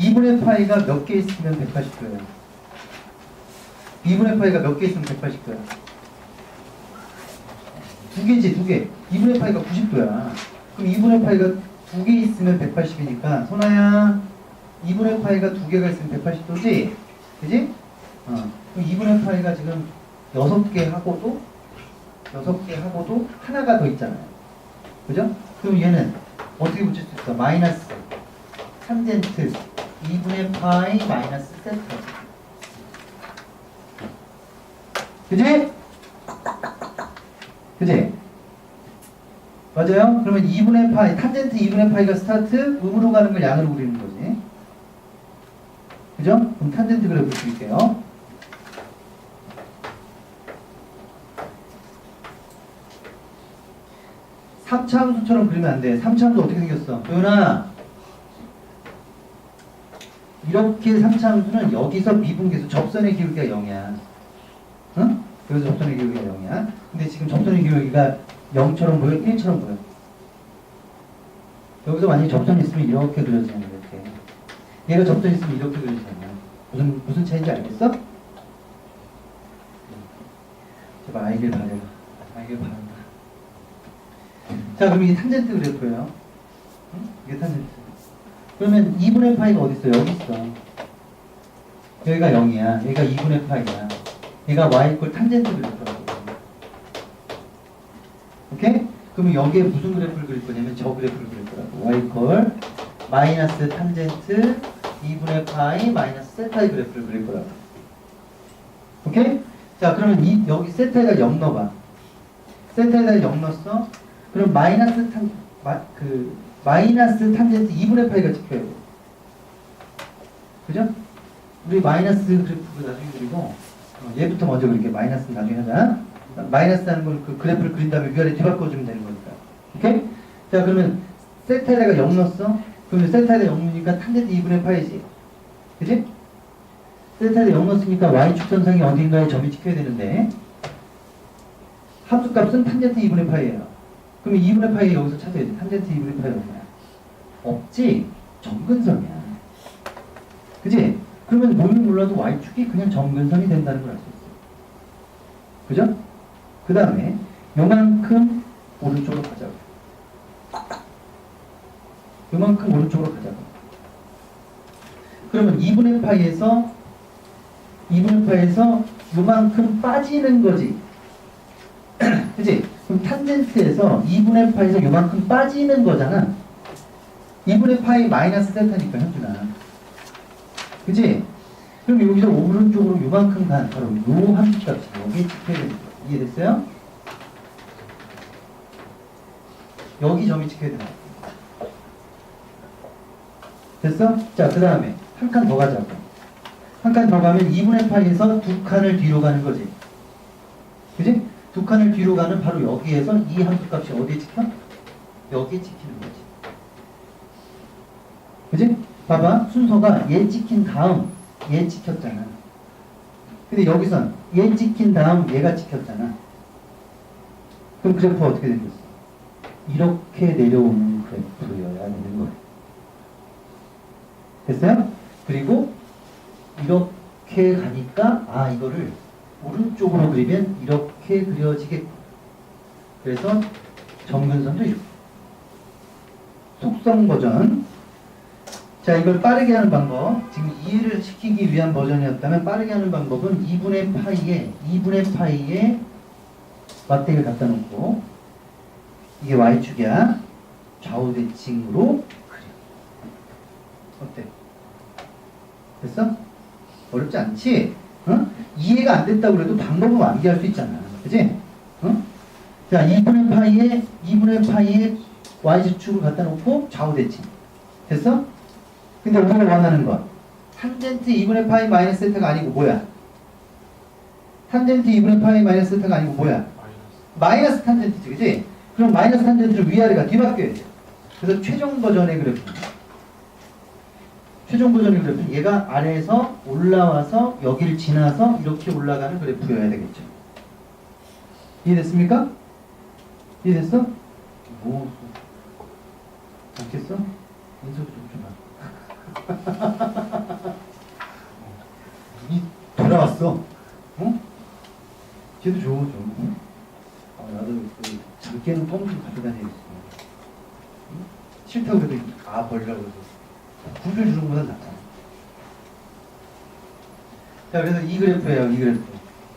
2분의 파이가 몇 개 있으면 180도예요? 2분의 파이가 몇 개 있으면 180도야? 두 개지, 두 개. 2분의 파이가 90도야. 그럼 2분의 파이가 두 개 있으면 180이니까, 소나야, 2분의 파이가 두 개가 있으면 180도지? 그지? 어. 그럼 2분의 파이가 지금 6개 하고도, 6개 하고도 하나가 더 있잖아요. 그죠? 그럼 얘는 어떻게 붙일 수 있어? 마이너스 탄젠트 2분의 파이 마이너스 세타. 그지? 그지? 맞아요? 그러면 2분의 파이, 탄젠트 2분의 파이가 스타트, 음으로 가는 걸 양으로 그리는 거지. 그죠? 그럼 탄젠트 그래프 줄게요. 삼차 함수처럼 그리면 안 돼. 삼차 함수 어떻게 생겼어? 도윤아. 이렇게 3차 함수는 여기서 미분계수 접선의 기울기가 0이야. 응? 여기서 접선의 기울기가 0이야. 근데 지금 접선의 기울기가 0처럼 보여? 1처럼 보여? 여기서 만약에 접선이 있으면 이렇게 그려지는 거야. 이렇게. 얘가 접선이 있으면 이렇게 그려지잖아. 무슨, 무슨 차이인지 알겠어? 제발 알길 바래요. 알길 바란다. 자, 그럼 이게 탄젠트 그래프예요. 응? 이게 탄젠트. 그러면 2분의 파이가 어디 있어? 여기 있어. 여기가 0이야. 여기가 2분의 파이야. 얘가 y 이퀄 탄젠트 그래프라고. 오케이? 그러면 여기에 무슨 그래프를 그릴 거냐면 저 그래프를 그릴 거라고. y 이퀄 마이너스 탄젠트 2분의 파이 마이너스 세타의 그래프를 그릴 거라고. 오케이? 자, 그러면 이, 여기 세타에다 0 넣어봐. 세타에다 0 넣었어? 그럼 마이너스 탄, 마, 그, 마이너스 탄젠트 2분의 파이가 찍혀야 돼. 그죠? 우리 마이너스 그래프를 나중에 그리고, 어, 얘부터 먼저 그릴게. 마이너스 나중에 하자. 마이너스 하는 걸 그 그래프를 그린 다음에 위아래 뒤바꿔주면 되는 거니까. 오케이? 자, 그러면 세타에다가 0 넣었어? 그러면 세타에다 0 넣으니까 탄젠트 2분의 파이지. 그지? 세타에다 0 넣었으니까 y축선상에 어딘가에 점이 찍혀야 되는데, 함수값은 탄젠트 2분의 파이예요. 그러면 2분의 파이 여기서 찾아야 돼. 탄젠트 2분의 파이가 뭐야? 없지? 점근선이야. 그지? 그러면 뭘 몰라도 y축이 그냥 점근선이 된다는 걸 알 수 있어. 그죠? 그 다음에 요만큼 오른쪽으로 가자고. 요만큼 오른쪽으로 가자고. 그러면 2분의 파이에서 2분의 파이에서 요만큼 빠지는 거지. 그지? 그럼 탄젠트에서 2분의 파이에서 요만큼 빠지는 거잖아. 2분의 파이 마이너스 세타니까 현준아. 그지? 그럼 여기서 오른쪽으로 요만큼 간 바로 요 함수 값이 여기 찍혀야 거야. 이해됐어요? 여기 점이 찍혀야 거야. 됐어? 자, 그 다음에 한 칸 더 가자고. 한 칸 더 가면 2분의 파이에서 두 칸을 뒤로 가는 거지. 그지? 두 칸을 뒤로 가는 바로 여기에서 이 함수 값이 어디에 찍혀? 여기에 찍히는 거지. 그지? 봐봐. 순서가 얘 찍힌 다음 얘 찍혔잖아. 근데 여기선 얘 찍힌 다음 얘가 찍혔잖아. 그럼 그래프가 어떻게 생겼어? 이렇게 내려오는 그래프여야 되는 거예요. 됐어요? 그리고 이렇게 가니까 아 이거를 오른쪽으로 그리면 이렇게 그려지겠고 그래서 점근선도 이렇게 속성 버전 자 이걸 빠르게 하는 방법 지금 이해를 시키기 위한 버전이었다면 빠르게 하는 방법은 2분의 파이에 2분의 파이에 막대기를 갖다 놓고 이게 y축이야 좌우 대칭으로 그려 어때? 됐어? 어렵지 않지? 어? 이해가 안 됐다고 그래도 방법은 완비할 수 있잖아. 그지? 어? 자, 2분의 파이에, 2분의 파이에 y축을 갖다 놓고 좌우 대칭. 됐어? 근데 우리가 원하는 건 탄젠트 2분의 파이 마이너스 세타가 아니고 뭐야? 탄젠트 2분의 파이 마이너스 세타가 아니고 뭐야? 마이너스 탄젠트지, 그지? 그럼 마이너스 탄젠트를 위아래가 뒤바뀌어야 돼. 그래서 최종 버전의 그래프. 최종 버전의 그래프는 얘가 아래에서 올라와서 여기를 지나서 이렇게 올라가는 그래프여야 되겠죠. 이해됐습니까? 이해됐어? 뭐, 알겠어? 인터뷰 좀 줘봐. 이 돌아왔어. 어? 쟤도 좋아, 좀. 아, 나도 그 잠깨는 껌좀 가져다녀야겠어. 응? 싫다고 그래도 아 버리라고 해서 굴을 주는 것보다 낫잖아. 자, 그래서 이 그래프예요, 이 그래프.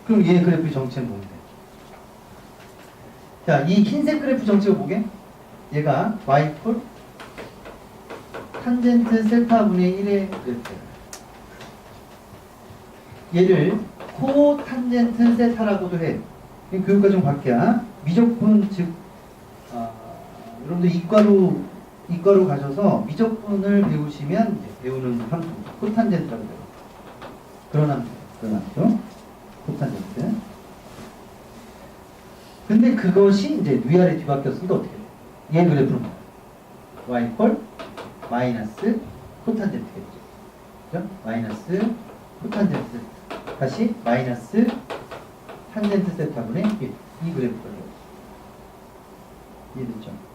그럼 얘 그래프 정체는 뭔데? 자, 이 흰색 그래프 정체가 뭐게? 얘가 y 콜 탄젠트 세타분의 1의 그래프야. 얘를 코 탄젠트 세타라고도 해. 이 교육과 정 밖이야. 미적분 즉 아, 여러분들 이과로 이과로 가셔서 미적분을 배우시면 배우는 함수 코탄젠트라고 해요. 그런 함수, 그런 함수, 코탄젠트. 근데 그것이 이제 위아래 뒤바뀌었으니까 어떻게 돼? 얘 그래프는 뭐야? y 콜 마이너스 코탄젠트 겠죠. 그죠? 마이너스 코탄젠트 다시 마이너스 탄젠트 세타분의 1. 이 그래프가 이해됐죠?